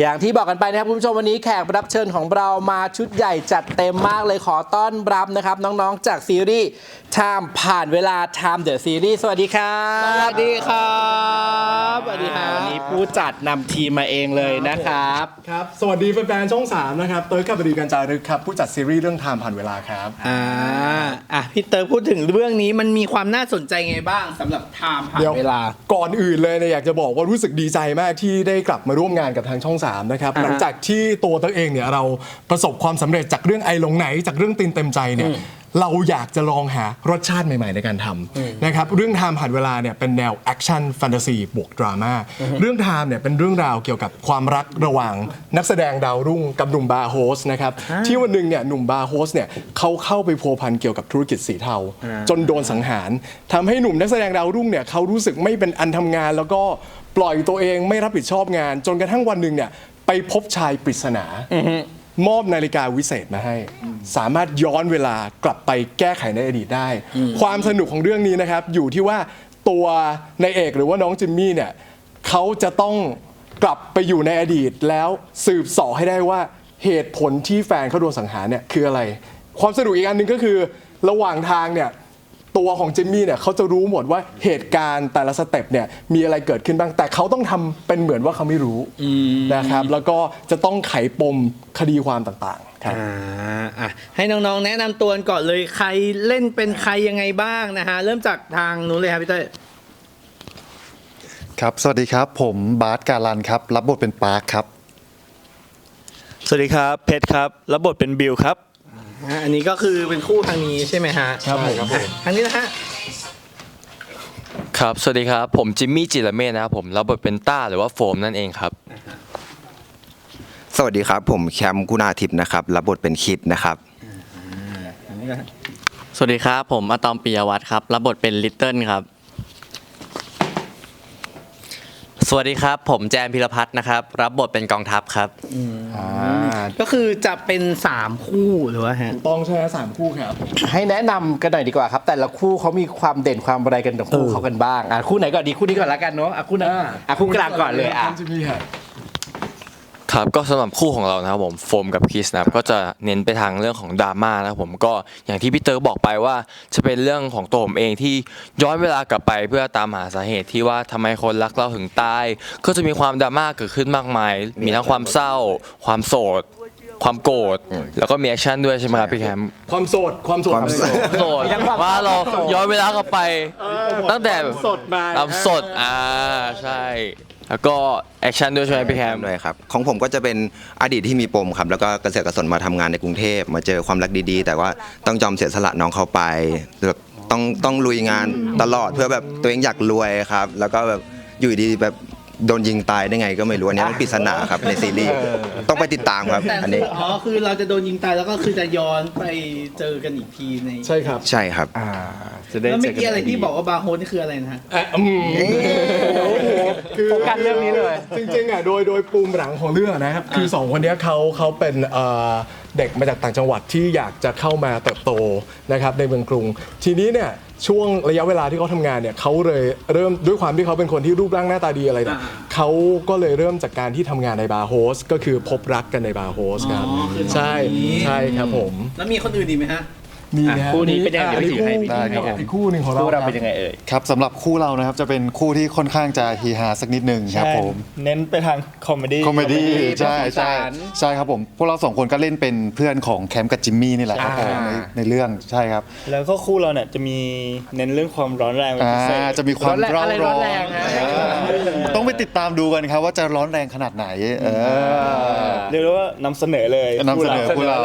อย่างที่บอกกันไปนะครับคุณผู้ชมวันนี้แขกรับเชิญของเรามาชุดใหญ่จัดเต็มมากเลยขอต้อนรับนะครับ น้องๆจากซีรีส์ Time ผ่านเวลา Time the Series สวัสดีครับสวัสดีครับสวัสดีครับวันนี้ผู้จัดนำทีมมาเองเลยนะครับ ครับ สวัสดีแฟนๆช่อง 3 นะครับ เติร์ดขับบดีกันจารึกครับ ผู้จัดซีรีส์เรื่องไทม์ผ่านเวลาครับอ่าอะพี่เตอร์พูดถึงเรื่องนี้มันมีความน่าสนใจไงบ้างสำหรับไทม์ผ่านเดี๋ยวเวลา ก่อนอื่นเลยเนี่ยอยากจะบอกว่ารู้สึกดีใจมากที่ได้กลับมาร่วมงานกับทางช่อง3นะครับอ่าฮะหลังจากที่ตัวเตัวเองเนี่ยเราประสบความสำเร็จจากเรื่องไอลงไหน จากเรื่องตีนเต็มใจเนี่ยเราอยากจะลองหารสชาติใหม่ๆ ในการทำนะครับเรื่องไทม์ผ่านเวลาเนี่ยเป็นแนวแอคชั่นแฟนตาซีบวกดราม่าเรื่องไทม์เนี่ยเป็นเรื่องราวเกี่ยวกับความรักระหว่างนักแสดงดาวรุ่งกับหนุ่มบาร์โฮสนะครับที่วันหนึ่งเนี่ยหนุ่มบาร์โฮสเนี่ยเขาเข้าไปพัวพันเกี่ยวกับธุรกิจสีเทา จนโดนสังหารทำให้หนุ่มนักแสดงดาวรุ่งเนี่ยเขารู้สึกไม่เป็นอันทำงานแล้วก็ ปล่อยตัวเองไม่รับผิดชอบงาน จนกระทั่งวันหนึ่งเนี่ยไปพบชายปริศนา มอบนาฬิกาวิเศษมาให้ สามารถย้อนเวลากลับไปแก้ไขในอดีตได้ ความสนุกของเรื่องนี้นะครับ อยู่ที่ว่าตัวนายเอกหรือว่าน้องจิมมี่เนี่ยเขาจะต้องกลับไปอยู่ในอดีตแล้วสืบเสอให้ได้ว่าเหตุผลที่แฟนเขาโดนสังหารเนี่ยคืออะไร ความสนุกอีกอันหนึ่งก็คือระหว่างทางเนี่ย ตัวของเจมมี่เนี่ยเขาจะรู้หมดว่าเหตุการณ์แต่ละสเต็ปเนี่ยมีอะไรเกิดขึ้นบ้าง แต่เขาต้องทำเป็นเหมือนว่าเขาไม่รู้นะครับ แล้วก็จะต้องไขปมคดีความต่างๆครับ อ่าอะให้น้องๆ แนะนำตัวกันก่อนเลยใครเล่นเป็นใครยังไงบ้างนะฮะ เริ่มจากทางนู้นเลยครับพี่เต้ยครับ สวัสดีครับ ผมบาสการันครับ รับบทเป็นปาร์คครับ สวัสดีครับ เพชรครับ รับบทเป็นบิลครับ อะอันนี้ก็คือเป็นคู่ทางนี้ใช่ไหมฮะครับผม อะทางนี้นะฮะ ครับ สวัสดีครับ ผมจิมมี่จิรเมธนะครับผมรับบทเป็นต้าหรือว่าโฟมนั่นเองครับ สวัสดีครับ ผมแคมป์กุณาทิพย์นะครับรับบทเป็นคิดนะครับ อันนี้นะฮะสวัสดีครับ ผมอะตอมปิยวัฒน์ครับ รับบทเป็นลิตเติ้ลครับ สวัสดีครับ ผมแจมพิรพัฒน์นะครับ รับบทเป็นกองทัพครับ ก็คือจะเป็นสามคู่หรือว่าฮะ ต้องใช่ไหมสามคู่ครับ ให้แนะนำกันหน่อยดีกว่าครับ แต่ละคู่เขามีความเด่นความอะไรกันของคู่เขากันบ้างอะคู่ไหนก่อนดีคู่นี้ก่อนละกันเนาะอะคู่ไหนอะคู่กลางก่อนเลยอะจิมมี่ครับ ครับก็สำหรับคู่ของเรานะครับผมโฟมกับคิสนะครับก็จะเน้นไปทางเรื่องของดราม่านะครับผมก็อย่างที่พี่เตอร์บอกไปว่า จะเป็นเรื่องของตัวผมเองที่ย้อนเวลากลับไปเพื่อตามหาสาเหตุที่ว่าทำไมคนรักเราถึงตาย ก็จะมีความดราม่าเกิดขึ้นมากมาย มีทั้งความเศร้า ความโศกความโกรธแล้วก็มีแอคชั่นด้วยใช่ไหมครับพี่แคมป์ความโสดความโสดความโสดโสดว่าเราย้อนเวลากลับไป ตั้งแต่สดมาตามสดอ่าใช่ แล้วก็แอคชั่นด้วยใช่ไหมพี่แคมป์ด้วยครับของผมก็จะเป็นอดีตที่มีปมครับแล้วก็กระเสือกกระสนมาทำงานในกรุงเทพมาเจอความรักดีๆ แต่ว่าต้องยอมเสียสละน้องเขาไปแบบต้องต้องลุยงานตลอดเพื่อแบบตัวเองอยากรวยครับ แล้วก็แบบอยู่ดีๆแบบโดนยิงตายได้ไงก็ไม่รู้อันนี้มันปริศนาครับในซีรีส์ต้องไปติดตามครับแต่อันนี้อ๋อคือเราจะโดนยิงตายแล้วก็คือจะย้อนไปเจอกันอีกทีในใช่ครับใช่ครับ จะได้แล้วเจเมื่ออกักี้อะไรนที่บอกว่าบาร์โฮสนี่คืออะไรนะฮะ อะอืม โอ้โหคือโฟกัสเรื่องนี้เลย จริงๆอะโดยโดยปูมหลังของเรื่องนะครับคือสองคนเนี้ยเขาเขาเป็นเอ่อเด็กมาจากต่างจังหวัดที่อยากจะเข้ามาเติบโตนะครับในเมืองกรุง ทีนี้เนี่ยช่วงระยะเวลาที่เขาทำงานเนี่ยเขาเลยเริ่มด้วยความที่เขาเป็นคนที่รูปร่างหน้าตาดีอะไรเนี่ยอ่า เขาก็เลยเริ่มจากการที่ทำงานในบาร์โฮสก็คือพบรักกันในบาร์โฮสครับอ๋อคือใช่ตอนนี้ใช่ครับผม แล้วมีคนอื่นอีกไหมฮะ มีอะนะฮะคู่นี้เป็นยังไงอะเดี๋ยวให้คู่ถือให้ได้ครับอีกคู่หนึ่งของเราคู่เราคเป็บนยังไงเอ่ย ครับสำหรับคู่เรานะครับจะเป็นคู่ที่ค่อนข้างจะฮีฮาสักนิดหนึ่งครับผม เน้นไปทางคอมเมดี้ คอมเมดี้ comedy ใช่เป็นสีสัใช่นใช่ครับผม พวกเราสองคนก็เล่นเป็นเพื่อนของแคมป์กับจิมมี่นี่แหละครับผมอ่าในในเรื่องใช่ครับแล้วก็คู่เราเนี่ยจะมีเน้นเรื่องความร้อนแรงเป็นอ่าพิเศษจะมีความร้อนแรงเร่าอะไรร้ร้ออนนแรงฮะอ่าต้องไปติดตามดูกันครับว่าจะร้อนแรงขนาดไหน เออเรียกได้ว่านำเสนอเลยนำเสนอคู่เรา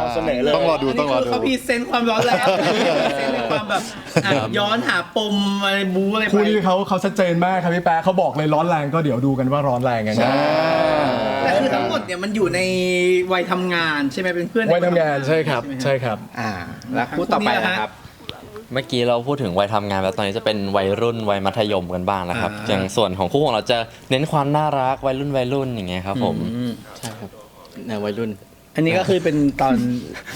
นำเสนอเลย ต้องรอดูอันต้นี้องรอคือดู เขาพรีเซนต์ความร้อนแรงพรีเซนต์ในความแบบอะย้อนหาปมอะไรบู๊อะไรไปคู่นี้เขาเขาชัดเจนมากครับพี่แป๊ะเขาบอกเลยร้อนแรงก็เดี๋ยวดูกันว่าร้อนแรงยังไงแต่คือทั้งหมดเนี่ยมันอยู่ในวัยทำงานใช่ไหมเป็นเพื่อนในไว้ทำงานใช่ครับไหมฮะใช่ครับ อ่าแล้วคู่ต่อไปนะครับ เมื่อกี้เราพูดถึงวัยทำงานแล้วตอนนี้จะเป็นวัยรุ่นวัยมัธยมกันบ้างนะครับ อย่างส่วนของคู่ของเราจะเน้นความน่ารักวัยรุ่นวัยรุ่นอย่างเงี้ยครับผมใช่ครับแนววัยรุ่น อันนี้ก็คือเป็นตอน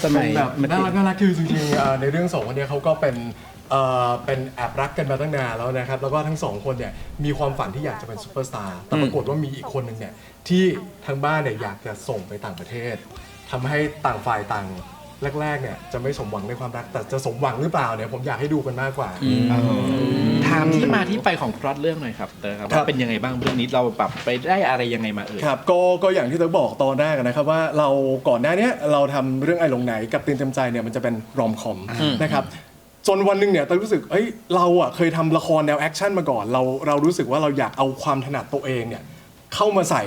สมัยแบบน่ารักน่ารักคือจริงๆเอ่อในเรื่องสองคนเนี้ยเขาก็เป็นเอ่อเป็นแอบรักกันมาตั้งนานแล้วนะครับ แล้วก็ทั้งสองคนเนี่ยมีความฝันที่อยากจะเป็นซูเปอร์สตาร์แต่ปรากฏว่ามีอีกคนหนึ่งเนี่ยที่ทางบ้านเนี่ยอยากจะส่งไปต่างประเทศทำให้ต่างฝ่ายต่างแรกๆเนี่ยจะไม่สมหวังในความรักแต่จะสมหวังหรือเปล่าเนี่ยผมอยากให้ดูกันมากกว่า ถามที่มาที่ไปของพล็อตเรื่องหน่อยครับเตอร์ครับครับ ว่าเป็นยังไงบ้างเรื่องนี้เราปรับไปได้อะไรยังไงมาเอ่ย ครับก็ก็อย่างที่เต๋อบอกตอนแรกนะครับว่าเราก่อนหน้าเนี้ยเราทำเรื่องไอ้หลงไหนกับตีนเต็มใจเนี่ยมันจะเป็นรอมคอมนะครับจนวันหนึ่งเนี่ยเต๋อรู้สึกเอ้ยเราอะเคยทำละครแนวแอคชั่นมาก่อนเราเรารู้สึกว่าเราอยากเอาความถนัดตัวเองเนี่ยเข้ามาใส่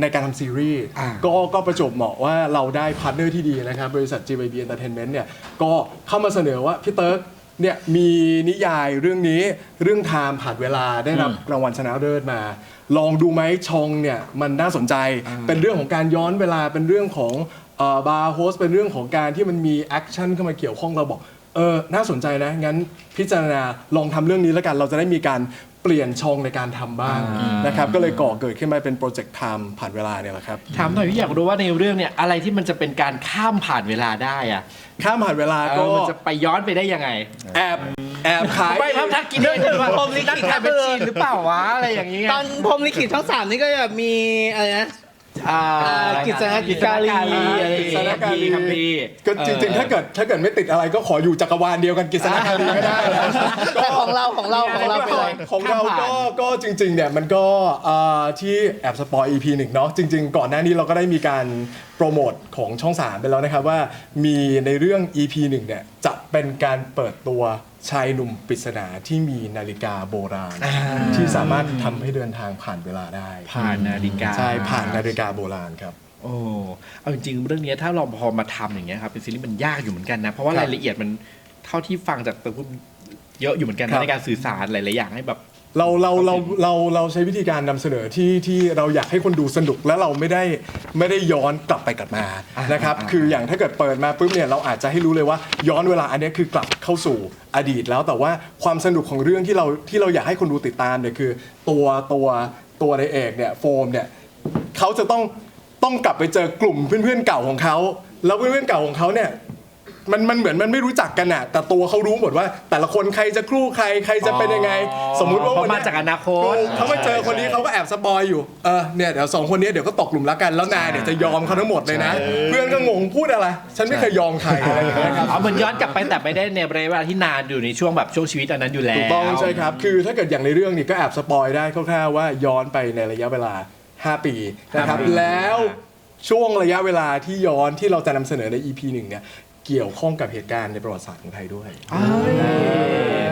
ในการทำซีรีส์ก็ก็ประจวบเหมาะว่าเราได้พาร์ทเนอร์ที่ดีนะครับบริษัท JYB Entertainment เนี่ยก็เข้ามาเสนอว่าพี่เติร์ก เนี่ยมีนิยายเรื่องนี้เรื่องไทม์ผ่านเวลาได้รับรางวัลชนะเลิศมา ลองดูไหมชองเนี่ยมันน่าสนใจเป็นเรื่องของการย้อนเวลาเป็นเรื่องของบาร์โฮสเป็นเรื่องของการที่มันมีแอคชั่นเข้ามาเกี่ยวข้องเราบอกเออน่าสนใจนะ งั้นพิจารณาลองทำเรื่องนี้แล้วกัน เราจะได้มีการ เปลี่ยนชองในการทำบ้างนะครับก็เลยก่อเกิดขึ้นมาเป็นโปรเจกต์ไทม์ผ่านเวลาเนี่ยแหละครับ ถามหน่อยพี่อยากรู้ว่าในเรื่องเนี่ยอะไรที่มันจะเป็นการข้ามผ่านเวลาได้อะข้ามผ่านเวลาเอก็อมันจะไปย้อนไปได้ยังไงแอบแอบขาย ไม่ครับถ้ากินด้วยถือว่าผมลิขิตใครเป็นจีนหรือเปล่าวะอะไรอย่างเงี้ยตอนพรหมลิขิตช่องสามนี่ก็แบบมีอะไรนะ อ่ากิจกิจการีอะไรอย่างกิเงี้ยจการีครับพี่ก็จริงๆ ถ้าเกิดถ้าเกิดไม่ติดอะไรก็ขออยู่จักรวาลเดียวกันกิษณะการีก็ได้นะแต่ของเราของเราของเราเป็นอะไรของเราก็ก็จริงๆเนี่ยมันก็อ่าที่แอบสปอย EP หนึ่งเนาะจริง ๆ ก่อนหน้านี้เราก็ได้มีการโปรโมทของช่อง 3 ไปแล้วนะครับว่ามีในเรื่อง EP หนึ่งเนี่ยจะ เป็นการเปิดตัวชายหนุ่มปริศนาที่มีนาฬิกาโบราณ ที่สามารถทำให้เดินทางผ่านเวลาได้ผ่านนาฬิกาใช่ผ่านนาฬิกาโบราณครับ โอ้เอาจริงๆเรื่องนี้ถ้าเราพอมาทำอย่างเงี้ยครับเป็นซีรีส์มันยากอยู่เหมือนกันนะ เพราะว่าครับรายละเอียดมันเท่าที่ฟังจากตัวพูดเยอะอยู่เหมือนกันครันะบในการสื่อสารหลายๆอย่างให้แบบ เราเราเราเราเราใช้วิธีการนำเสนอที่ที่เราอยากให้คนดูสนุกและเราไม่ได้ไม่ได้ย้อนกลับไปกลับมานะครับคืออย่างถ้าเกิดเปิดมาปุ๊บเนี่ยเราอาจจะให้รู้เลยว่าย้อนเวลาอันเนี้ยคือกลับเข้าสู่อดีตแล้วแต่ว่าความสนุกของเรื่องที่เราที่เราอยากให้คนดูติดตามเนี่ยคือ ตัวตัวตัวในเอกเนี่ยโฟมเนี่ยเขาจะต้องต้องกลับไปเจอกลุ่มเพื่อนๆเก่าของเขาแล้วเพื่อนๆเก่าของเขาเนี่ย มันมันเหมือนมันไม่รู้จักกันอะแต่ตัวเขารู้หมดว่า แต่ละคนใครจะครู่ใครใครจะเป็นยังไง สมมุติว่าเพราะวันเนี้มาจากอนาคตถูกเขามาเจอคนนี้เขาก็แอบสปอยอยู่เออเนี่ยเดี๋ยวสองคนนี้เดี๋ยวก็ตกหลุมรักกันแล้วนายเนี่ยจะยอมเขาทั้งหมดเลยนะ เพื่อนก็งงพูดอะไร ฉันไม่เคยยอมใครอะไรอย่างเงี้ยครับ เอามันย้อนกลับไปแต่ไม่ได้ในระยะเวลาที่นานอยู่ในช่วงแบบช่วงชีวิตอันนั้นอยู่แล้ว ถูกต้องใช่ครับ คือถ้าเกิดอย่างในเรื่องนี้ก็แอบสปอยได้คร่าวๆว่าย้อนไปในระยะเวลา 5 ปีนะครับ ห้าปี แล้วช่วงระยะเวลาที่ย้อนที่เราจะนำเสนอใน EP หนึ่งเนี่ย เกี่ยวข้องกับเหตุการณ์ในประวัติศาสตร์ของไทยด้วย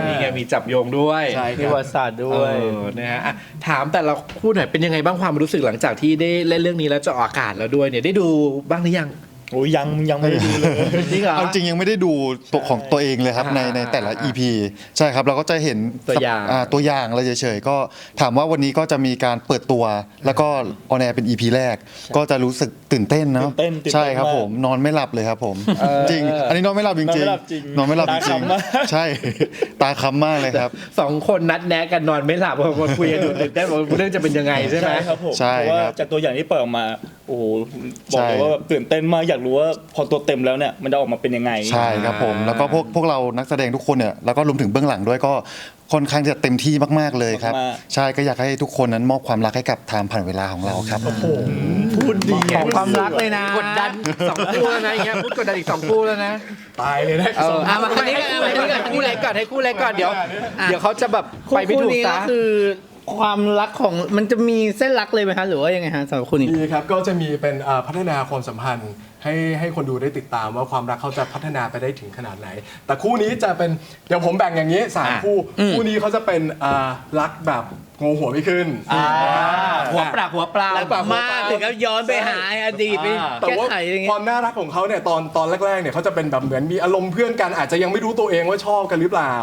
นี่ไงมีจับโยงด้วยใช่มีคประรับ วัติศาสตร์ด้วยเออนะฮะอะถามแต่ละคู่หน่อยเป็นยังไงบ้างความรู้สึกหลังจากที่ได้เล่นเรื่องนี้แล้วจะออกอากาศแล้วด้วยเนี่ยได้ดูบ้างหรือยัง โอ้ยยังยังไม่ได้ดูเลยจริงเหรอ เอาจริงยังไม่ได้ดูตัวของตัวเองเลยครับในอ่าในแต่ละ EP ใช่ครับเราก็จะเห็นตัวอย่างอ่ตัวอย่างอะไรเฉยๆก็ถามว่าวันนี้ก็จะมีการเปิดตัว แล้วก็ออนแอร์เป็น EP แรก ก็จะรู้สึกตื่นเต้นเนาะตื่นเต้นตื่นเต้นใช่ครับมากผมนอนไม่หลับเลยครับผมจริง อันนี้นอนไม่หลับจริงนอนไม่หลับจริงนอนไม่หลับจตาริงค้ำมากใช่ ตาค้ำมากเลยครับ สองคนนัดแนะกันนอนไม่หลับพอคุยกันดูตื่นเต้นว่าเรื่องจะเป็นยังไงใช่ไหมใช่ครับผมใช่เพราะว่าครับจากตัวอย่างที่เปิดออกมา โอ้โหบอกเลยใช่ ว่าแบบตื่นเต้นมากอยากรู้ว่าพอตัวเต็มแล้วเนี่ยมันจะออกมาเป็นยังไง ใช่ครับผม แล้วก็พวกพวกเรานักแสดงทุกคนเนี่ยแล้วก็รวมถึงเบื้องหลังด้วยก็ค่อนข้างจะเต็มที่มาก ๆ เลยครับ มาก ใช่ก็อยากให้ทุกคนนั้นมอบความรักให้กับไทม์ผ่านเวลาของเราครับ พูดดีของความรักเลยนะกดดันสองคู่แล้วนะอย่างเงี้ยพูดกดดันอีกสองคู่แล้วนะตายเลยนะเอออะมาให้อันนี้ให้ก่อนให้คู่เล็กก่อนให้คู่เล็กก่อนเดี๋ยว เดี๋ยวเขาจะแบบไปไม่คู่ถูกนี้ตาก็คือ ความรักของมันจะมีเส้นรักเลยไหมคะหรือว่ายังไงฮะสำหรับคู่นี้มีครับก็จะมีเป็นอ่าพัฒนาความสัมพันธ์ ให้ให้คนดูได้ติดตามว่าความรักเขาจะพัฒนาไปได้ถึงขนาดไหน แต่คู่นี้จะเป็นเดี๋ยวผมแบ่งอย่างนี้สามอะคู่คู่นี้เขาจะเป็นอ่ารักแบบงงหัวไม่ขึ้นหัวปลาหัวปลาแล้วแบบมาถึงกับย้อนไปหาอดีตไปแต่แก้ว่าไขอะไรเงี้ควายมน่ารักของเขาเนี่ยตอนตอนแรกๆเนี่ยเขาจะเป็นแบบเหมือนมีอารมณ์เพื่อนกันอาจจะยังไม่รู้ตัวเองว่าชอบกันหรือเปล่า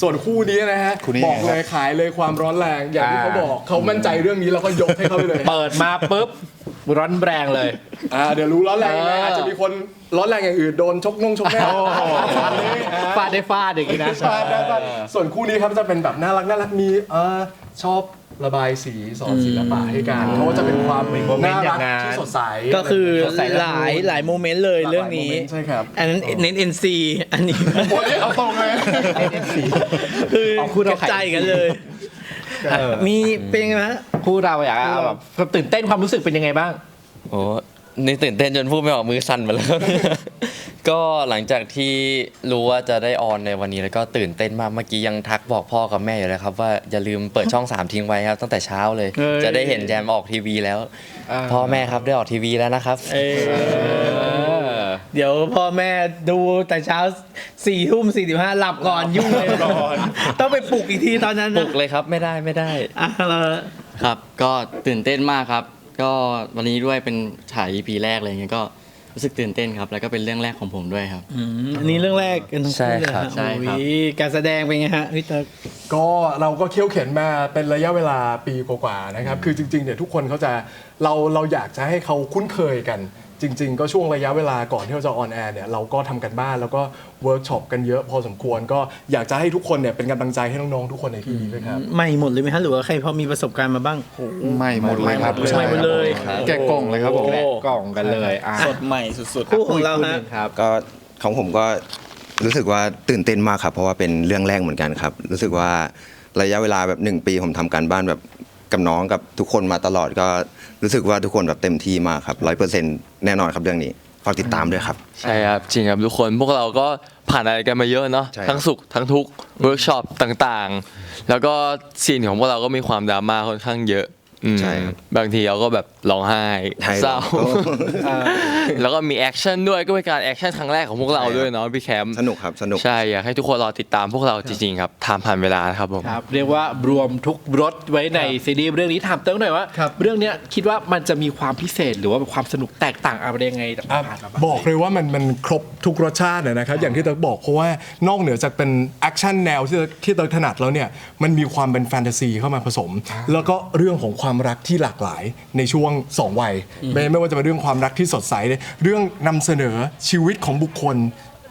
ส่วนคู่นี้นะฮะคู่นี้บอกเลยขายเลยความร้อนแรงอย่างที่เขาบอกเขามั่นใจเรื่องนี้แล้วก็ยกให้เขาไปเลย เปิดมาปุ๊บ ร้อนแรงเลย อ่าเดี๋ยวรู้ร้อนแรงยังไงเอออ อาจจะมีคนร้อนแรงอย่างอื่นโดนชกนงชกแน่ฟาดได้ฟาดอย่างนี้นะ ฟาดได้ฟาดส่วนคู่นี้ครับจะเป็นแบบน่ารักน่ารักมีเออชอบระบายสีสอนศิลปะให้กันเขาก็จะเป็นความมีโมเมนต์น่ารักอย่างนั้น ที่สดใสก็คือใส่ละหลายหลายโมเมนต์เลยเรื่องนี้ หลายโมเมนต์ใช่ครับ อันนั้นเน้น NC อันนี้ โอ้ยเอาตรงเลย คือเอาคู่กเราระขายจายกันเลยอะ มีเป็นยังไงฮะคู่เราอยากเอาแบบตื่นเต้นความรู้สึกเป็นยังไงบ้าง โอ้นี่ตื่นเต้นจนพูดไม่ออกมือสั่นหมดแล้ว ก็หลังจากที่รู้ว่าจะได้ออนในวันนี้แล้วก็ตื่นเต้นมากเมื่อกี้ยังทักบอกพ่อกับแม่อยู่เลยครับ ว่าอย่าลืมเปิดช่อง3ทิ้งไว้ครับ ตั้งแต่เช้าเลยเอ้ยจะได้เห็นแจมออกทีวีแล้ว พ่อแม่ครับได้ออกทีวีแล้วนะครับ เออเดี๋ยวพ่อแม่ดูแต่เช้าสี่ทุ่มสี่สิบห้าหลับก่อนยุ่งเลยนะต้องไปปลุกอีกทีตอนนั้นปลุนะกเลยครับไม่ได้ไม่ได้อะเราครับ ก็ตื่นเต้นมากครับ ก็วันนี้ด้วยเป็นฉาย EP แรกอะไรเงี้ยก็รู้สึกตื่นเต้นครับ แล้วก็เป็นเรื่องแรกของผมด้วยครับอืมอันนี้เรื่องแรกกันทั้งคู่เลยใช่ครับฮะใช่ครับโอ้ยการแสดงเป็นไงฮะพี่เติ๊กก็เราก็เคี่ยวเข็นมาเป็นระยะเวลาปีกว่าๆนะครับ คือจริงๆเนี่ยทุกคนเขาจะเราเราอยากจะให้เขาคุ้นเคยกัน จริง ๆ ก็ช่วงระยะเวลาก่อนที่เราจะออนแอร์เนี่ยเราก็ทำกันบ้านแล้วก็เวิร์กช็อปกันเยอะพอสมควร ก็อยากจะให้ทุกคนเนี่ยเป็นกำลังใจให้น้องๆทุกคนในที่นี้ด้วยครับ ใหม่หมดเลยไหมฮะหรือว่าใครพอมีประสบการณ์มาบ้างไม่หมดเลยครับใหม่หมดเลยแกะกล่องเลยครับผมแกะกล่องกันเลยอะสดใหม่สุดๆคู่ของเราคู่หฮะนึ่งครับ ก็ของผมก็รู้สึกว่าตื่นเต้นมากครับ เพราะว่าเป็นเรื่องแรกเหมือนกันครับ รู้สึกว่าระยะเวลาแบบหนึ่งปีผมทำการบ้านแบบ กับน้องกับทุกคนมาตลอดก็รู้สึกว่าทุกคนแบบเต็มที่มากครับร้อยเปอร์เซ็นต์แน่นอนครับเรื่องนี้ฝากติดตามด้วยครับ ใช่ครับจริงครับทุกคนพวกเราก็ผ่านอะไรกันมาเยอะเนาะใช่ครับ ทั้งสุขทั้งทุกข์เวิร์กช็อปต่างๆ แล้วก็ซีนของพวกเราก็มีความดราม่าค่อนข้างเยอะอืม ใช่ครับบางทีเราก็แบบร้องไห้ใช่เศร้าครับแล้วก็มีแอคชั่นด้วยก็เป็นการแอคชั่นครั้งแรกของพวกเราด้วยเนาะพี่แคมป์สนุกครับสนุกใช่อยากให้ทุกคนรอติดตามพวกเราจริงๆครับทามผ่านเวลานะครับผมครับเรียกว่ารวมทุกรสไว้ในซีรีส์เรื่องนี้ถามเติ้งหน่อยว่าครับเรื่องเนี้ยคิดว่ามันจะมีความพิเศษหรือว่าความสนุกแตกต่างอะไรยังไงจากที่ผ่านมาบ้างบอกเลยว่ามันมันครบทุกรสชาตินะครับอย่างที่เติร์กบอกเพราะว่านอกเหนือจากเป็นแอคชั่นแนวที่เติร์กที่เติร์กถนัดแล้วเนี่ยมันมีความเป็นแฟนตาซีเข้ามาผสม แล้วก็เรื่องของความรักที่หลากหลายในช่วง2วัยไม่ไม่ว่าจะเป็นเรื่องความรักที่สดใสเลยเรื่องนำเสนอชีวิตของบุคคล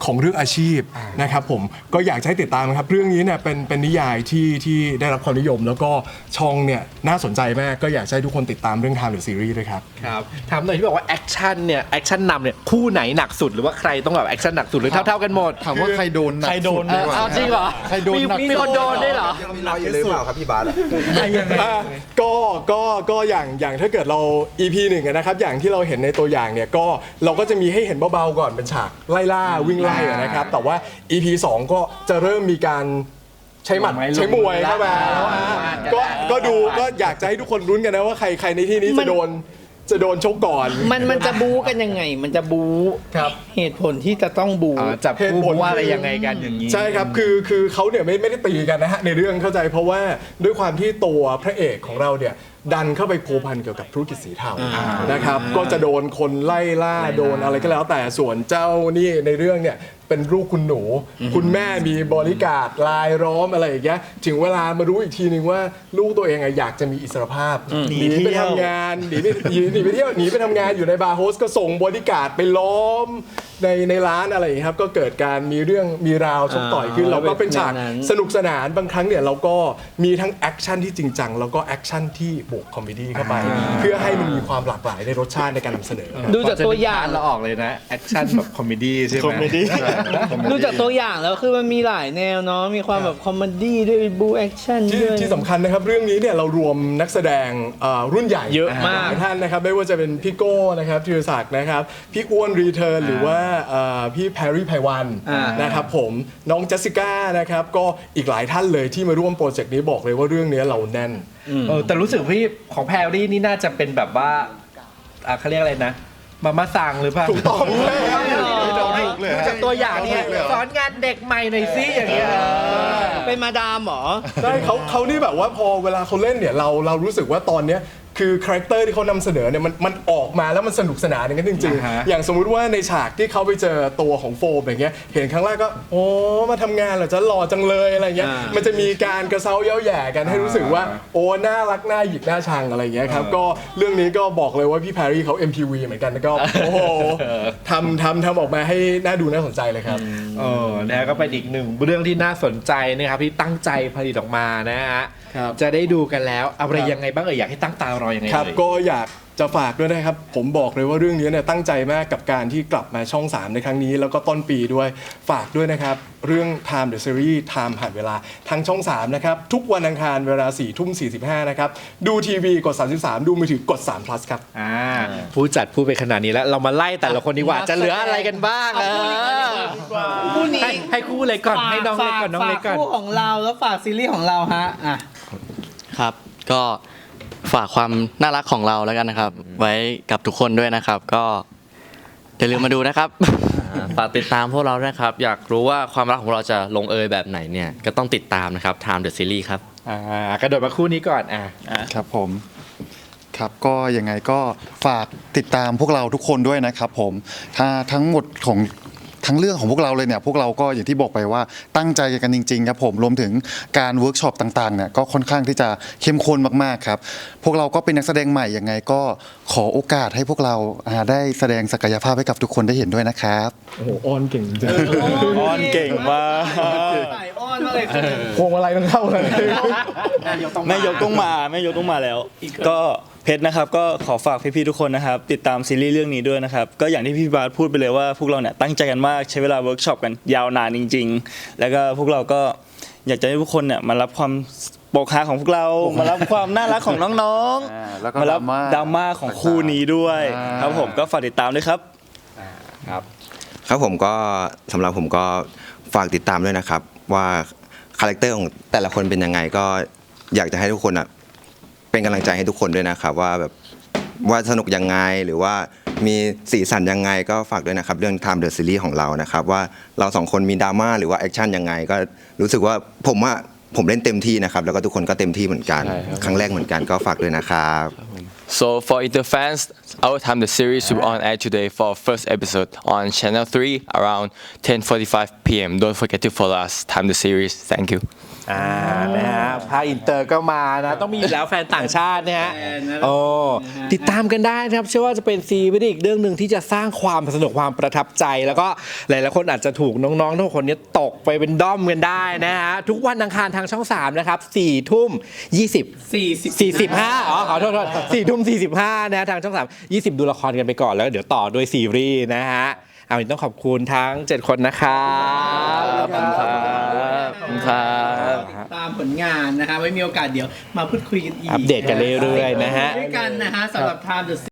ของเรื่องอาชีพนะครับผมก็อยากจะให้ติดตามนะครับเรื่องนี้เนี่ยเป็นเป็นนิยายที่ที่ได้รับความนิยม แล้วก็ช่องเนี่ยน่าสนใจมากก็อยากจะให้ทุกคนติดตามเรื่องทางหรือซีรีส์ด้วยครับ ครับถามหน่อยที่บอกว่าแอคชั่นเนี่ยแอคชั่นนำเนี่ยคู่ไหนหนักสุดหรือว่าใครต้องแบบแอคชั่นหนักสุดหรือเท่าๆกันหมด ถามว่าใครโดนหนักใครโดนสุเออเอาจริงเหรอใครโดนมีหนัก มีคนโดนด้วยเหรอมีรอยอยู่หรือเปล่าครับพี่บาสอะ อะก็ก็ก็อย่างอย่างถ้าเกิดเรา EP หนึ่งอะนะครับอย่างที่เราเห็นในตัวอย่างเนี่ยก็เราก็จะมีให้เห็นเบาๆก่อนเป็นฉากไล่ล่าวิ่งไล่อะนะครับ แต่ว่า EP 2 ก็จะเริ่มมีการใช้หมัดลงไม้ลงใช้มวยเข้ามามือแล้วอะอ่าก็ก็ดูก็อยากจะให้ทุกคนรุ้นกันนะว่าใครใครในที่นี้มันจะโดนจะโดนชกก่อน มันมันจะบู๊กันยังไง มันจะบู๊ครับเหตุผลที่จะต้องบู๊ อ่าจับเหตุคู่ผลว่าอะไรยังไงกันอย่างนี้ ใช่ครับ คือคือเขาเนี่ยไม่ไม่ได้ตีกันนะฮะในเรื่องเข้าใจเพราะว่าด้วยความที่ตัวพระเอกของเราเนี่ย ดันเข้าไปพัวพันเกี่ยวกับธุรกิจสีเทานะครับ ก็จะโดนคนไล่ล่าโดนอะไรก็แล้วแต่ส่วนเจ้านี่ในเรื่องเนี่ย เป็นลูกคุณหนู คุณแม่มีบริการดลายล้อมอะไรอย่างเงี้ยถึงเวลามารู้อีกทีนึงว่าลูกตัวเองอะอยากจะมีอิสรภาพหนีไปทำงานหนีไปหนีหนีไปเที่ยวหนีไปทำงานอยู่ในบาร์โฮสก็ส่งบริการดไปล้อมในในร้านอะไรอย่างเงี้ยครับก็เกิดการมีเรื่องมีราวชกต่อยขึ้นอ่าเราก็เป็นฉากแบบนั้น สนุกสนานบางครั้งเนี่ยเราก็มีทั้งแอคชั่นที่จริงจังแล้วก็แอคชั่นที่บวกคอมเมดี้เข้าไป เพื่อให้มันมีความหลากหลายในรสชาติในการนำเสนอครับดูจากตัวอย่าง เราออกเลยนะ แอคชั่นแบบคอมเมดี้ใช่ไหมคอมเมดี้ดูจากตัวอย่างแล้วคือมันมีหลายแนวเนาะมีความแบบคอมเมดี้ด้วยบูแอคชั่นที่ด้วย ที่สำคัญนะครับเรื่องนี้เนี่ยเรารวมนักแสดงเอ่อรุ่นใหญ่เยอะมาก หลายท่านนะครับไม่ว่าจะเป็นพี่โก้นะครับธีรศักดิ์นะครับพี่อ้วนรีเทิร์นหรือว่าเอ่อพี่แพรรี่ไพวันอ่าน นะครับผมน้องเจสสิก้านะครับก็อีกหลายท่านเลยที่มาร่วมโปรเจกต์นี้บอกเลยว่าเรื่องนี้เราแน่น เออแต่รู้สึกพี่ของแพรรี่นี่น่าจะเป็นแบบว่าอะเขาเรียกอะไรนะมามาสั่งหรือเปล่า ถูกต้อง เลยดูจากตัวอย่างเนี่ยสอนงานเด็กใหม่หน่อยสิอย่างเงี้ยเป็นมาดามเหรอ ใช่เขาเขานี่แบบว่าพอเวลาเขาเล่นเนี่ยเราเรารู้สึกว่าตอนเนี้ย คือคาแรคเตอร์ที่เขานำเสนอเนี่ยมันมันออกมาแล้วมันสนุกสนานอย่างนั้นจริง อ่าฮะ ๆ อย่างสมมุติว่าในฉากที่เขาไปเจอตัวของโฟมอย่างเงี้ยเห็นครั้งแรกก็ โอ้มาทำงานเหรอจะหล่อจังเลยอะไรเงี้ยอ่ามัมันจะมีการกระเซาเย้าแหย่กันให้รู้สึกว่าโอ้น่ารักน่าหยิกน่าชังอะไรเงี้ยครับก็เรื่องนี้ก็บอกเลยว่าพี่แพรรี่เขา MTV เหมือนกันก็โอ้โหทำทำทำออกมาให้น่าดูน่าสนใจเลยครับ เออนะฮะก็เป็นอีกหนึ่งเรื่องที่น่าสนใจนะครับที่ตั้งใจผลิตออกมานะฮะครับ จะได้ดูกันแล้ว อะไรยังไงบ้างเอ่ยอยากให้ตั้งตารอยังไงครับเอ่ย ก็อยาก จะฝากด้วยนะครับ ผมบอกเลยว่าเรื่องนี้เนี่ยตั้งใจมากกับการที่กลับมาช่อง 3 ในครั้งนี้ แล้วก็ต้นปีด้วยฝากด้วยนะครับ เรื่อง Time the Series Time ผ่านเวลาทางช่อง 3 นะครับ ทุกวันอังคารเวลา4ทุ่ม45 นะครับ ดูทีวีกด 33 ดูมือถือกด3 plus ครับ อ่าผู้จัดพูดไปขนาดนี้แล้ว เรามาไล่แต่ละคนดีกว่าจะเหลืออะไรกันบ้างเออคู่นี้ให้ให้คู่เลยก่อน ให้น้องเล็กก่อนน้องเล็กก่อน ฝาคู่ของเราแล้วฝากซีรีส์ของเราฮะอะ ครับ ก็ ฝากความน่ารักของเราแล้วกันนะครับ ไว้กับทุกคนด้วยนะครับ ก็อย่าลืมมาดูนะครับ อ่าฝากติดตามพวกเราด้วยครับ อยากรู้ว่าความรักของเราจะลงเอยแบบไหนเนี่ย ก็ต้องติดตามนะครับ Time the Series ครับ อ่ากระโดดมาคู่นี้ก่อนอ่าครับผมครับก็ยังไงก็ฝากติดตามพวกเราทุกคนด้วยนะครับผมถ้าทั้งหมดของ ทั้งเรื่องของพวกเราเลยเนี่ยพวกเราก็อย่างที่บอกไปว่าตั้งใจกันจริงๆครับผมรวมถึงการเวิร์กช็อปต่างๆเนี่ยก็ค่อนข้างที่จะเข้มข้นมากๆครับพวกเราก็เป็นนักแสดงใหม่ยังไงก็ขอโอกาสให้พวกเราอ่าได้แสดงศักยภาพให้กับทุกคนได้เห็นด้วยนะครับ โอ้โหอ้อนเก่งจริงออนเก่งมากใส่อ้อนมากเลยคือพวงมาลัยต้องเข้าเลย แม่ยกต้องมาแม่ยกต้องมาแล้ว ก็เพ ชรนะครับก็ขอฝากพี่ๆทุกคนนะครับ ติดตามซีรีส์เรื่องนี้ด้วยนะครับ ก็อย่างที่พี่บาสพูดไปเลยว่าพวกเราเนี่ยตั้งใจกันมากใช้เวลาเวิร์กช็อปกันยาวนานจริง ๆ แล้วก็พวกเราก็อยากจะให้ทุกคนเนี่ยมารับความโปกฮาของพวกเรา มารับความน่ารักของน้องอ่าแล้วก็มารับดราม่า ดราม่าของคู่นี้ด้วย อ่า ครับผมก็ฝากติดตามด้วยครับ ครับผมก็สำหรับผมก็ฝากติดตามด้วยนะครับ ว่าคาแรคเตอร์ของแต่ละคนเป็นยังไงก็อยากจะให้ทุกคนอะ เป็นกำลังใจให้ทุกคนด้วยนะครับว่าแบบว่าสนุกยังไงหรือว่ามีสีสันยังไงก็ฝากด้วยนะครับ เรื่อง Time the Series ของเรานะครับ ว่าเราสองคนมีดราม่าหรือว่าแอคชั่นยังไง ก็รู้สึกว่าผมว่าผมเล่นเต็มที่นะครับ แล้วก็ทุกคนก็เต็มที่เหมือนกันใช่ครับครั้งแรกเหมือนกันก็ฝากด้วยนะครับ So for Inter fans, our time the series will on air today for first episode on Channel 3 around 10:45 p.m. Don't forget to follow us. Time the series. Thank you. อ่านะฮะภาคอินเตอร์ก็มานะต้องมีอยู่แล้วแฟนต่างชาตินะฮะแฟนนะโอ้ติดตามกันได้นะครับเชื่อว่าจะเป็นซีรีส์อีกเรื่องหนึ่งที่จะสร้างความสนุกความประทับใจ แล้วก็หลายๆคนอาจจะถูกน้องๆทุกคนเนี้ตกไปเป็นด้อมกันได้นะฮะทุกวันอังคารทางช่อง 3 นะครับ4ทุ่ม 20 สี่สิบ45อ๋อขอโทษสี่ทุ่ม45นะทางช่อง3 20 ดูละครกันไปก่อนแล้วเดี๋ยวต่อด้วยซีรีส์นะฮะ เอาวันนี้ต้องขอบคุณทั้ง 7 คนนะครับขอบคุณครับขอบคุณครับตามผลงานนะคะไว้มีโอกาสเดี๋ยวมาพูดคุยกันอีกอัปเดตกันเรื่อยๆนะฮะ ด้วยกันนะฮะสำหรับ Time the